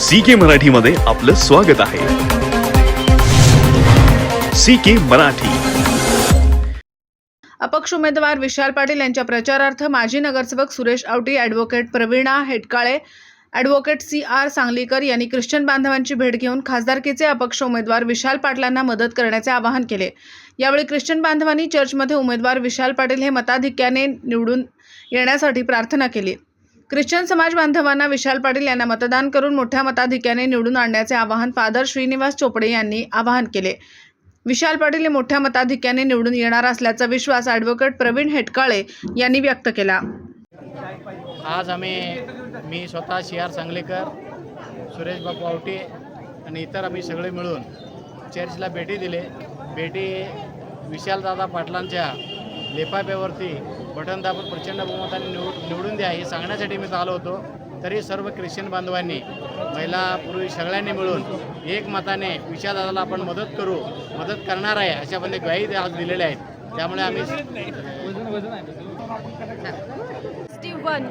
C के मराठीमध्ये आपलं स्वागत आहे. C K Marathi. अपक्ष उमेदवार विशाल पाटील यांच्या प्रचारार्थ माजी नगरसेवक Suresh Awati advocate Pravina Hetkale advocate C R Sanglikar यांनी ख्रिश्चन बांधवांची भेट घेऊन खासदारकीचे अपक्ष उमेदवार विशाल पाटलांना मदत करण्याचे आवाहन केले. यावेळी ख्रिश्चन बांधवांनी चर्चमध्ये उमेदवार विशाल पाटील हे मताधिक्याने निवडून येण्यासाठी प्रार्थना केली. ख्रिश्चन समाज बांधवांना विशाल पाटील यांना मतदान करून मोठ्या मताधिक्याने निवडून आणण्याचे आवाहन फादर श्रीनिवास चोपडे यांनी आवाहन केले. विशाल पाटील हे मोठ्या मताधिक्याने निवडून येणार असल्याचा विश्वास ॲडव्होकेट प्रवीण हेटकाळे यांनी व्यक्त केला. आज आम्ही मी स्वतः सी आर सांगलीकर सुरेश बापू आवटे आणि इतर आम्ही सगळे मिळून चर्चला भेटी दिले. भेटी विशालदादा पाटलांच्या लेफाफ्यावरती बटन दाबून प्रचंड बहुमताने निवड निवडून द्या हे सांगण्यासाठी मी आलो होतो. तरी सर्व ख्रिश्चन बांधवांनी महिला पुरुष सगळ्यांनी मिळून एक मताने विशालदादाला आपण मदत करू मदत करणार आहे अशा पण ग्वाही आज दिलेल्या आहेत. त्यामुळे आम्ही स्टीवन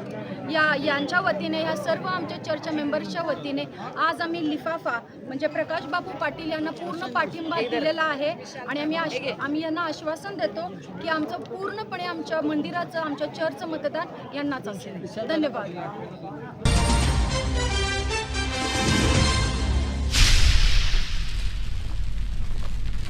या यांच्या वतीने या सर्व आमच्या चर्चा मेंबर्सच्या वतीने आज आम्ही लिफाफा म्हणजे प्रकाशबाबू पाटील यांना पूर्ण पाठिंबा दिलेला आहे. आणि आम्ही आश आम्ही यांना आश्वासन देतो की आमचं पूर्णपणे आमच्या मंदिराचं आमच्या चर्च मतदान यांनाच असेल. धन्यवाद.